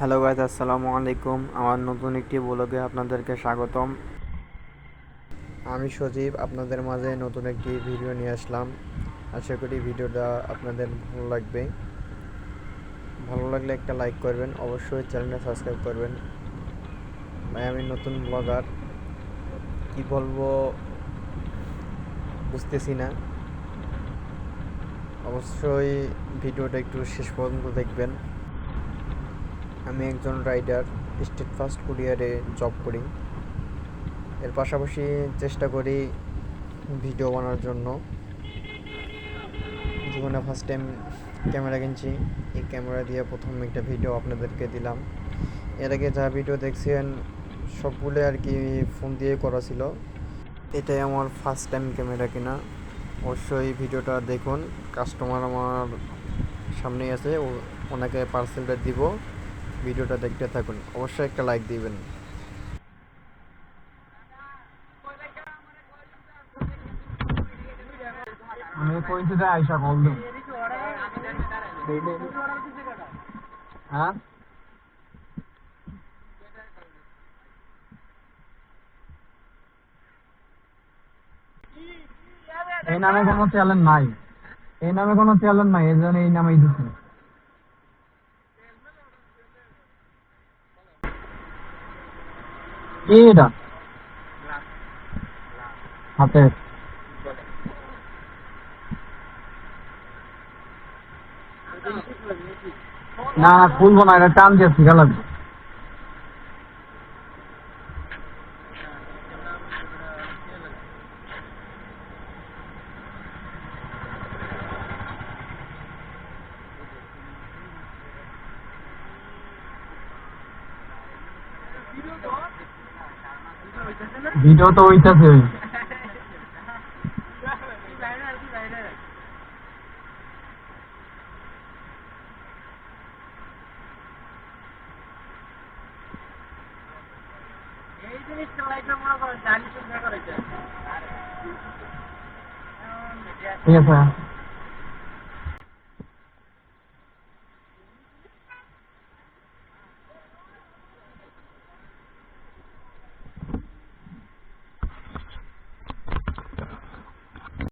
Hello guys আসসালামু আলাইকুম। আমার নতুন একটি ব্লগে আপনাদেরকে স্বাগতম। আমি সজীব, আপনাদের মাঝে নতুন একটি ভিডিও নিয়ে আসলাম। আশা করি ভিডিওটা আপনাদের ভালো লাগবে। ভালো লাগলে একটা লাইক করবেন, অবশ্যই চ্যানেলটা সাবস্ক্রাইব করবেন। ভাই, আমি নতুন ব্লগার কি বলব? বুঝতেছি না। অবশ্যই ভিডিওটা একটু শেষ পর্যন্ত দেখবেন। আমি একজন রাইডার, স্টেট ফার্স্ট কুরিয়ারে জব করি। এর পাশাপাশি চেষ্টা করি ভিডিও বানানোর জন্য। জীবনে ফার্স্ট টাইম ক্যামেরা কিনছি। এই ক্যামেরা দিয়ে প্রথম একটা ভিডিও আপনাদেরকে দিলাম। এর আগে যা ভিডিও দেখছেন, সবগুলো আর কি ফোন দিয়ে করা ছিল। এটাই আমার ফার্স্ট টাইম ক্যামেরা কিনা। অবশ্যই ভিডিওটা দেখুন। কাস্টমার আমার সামনেই আছে ওনাকে পার্সেলটা দিব। ভিডিওটা দেখতে থাকুন। অবশ্যই একটা লাইক দিবেন। কল হ্যাঁ? এই নামে কোনো চ্যালেঞ্জ নাই। এই নামে কোনো চ্যালেঞ্জ নাই, এই জন্য এই নামেই দিচ্ছি কি এটা হাতে না খুলবো না এটা টান দিয়ে শিখা লাগবে ভিডিও তো ওইটাছে ওই ঠিক আছে।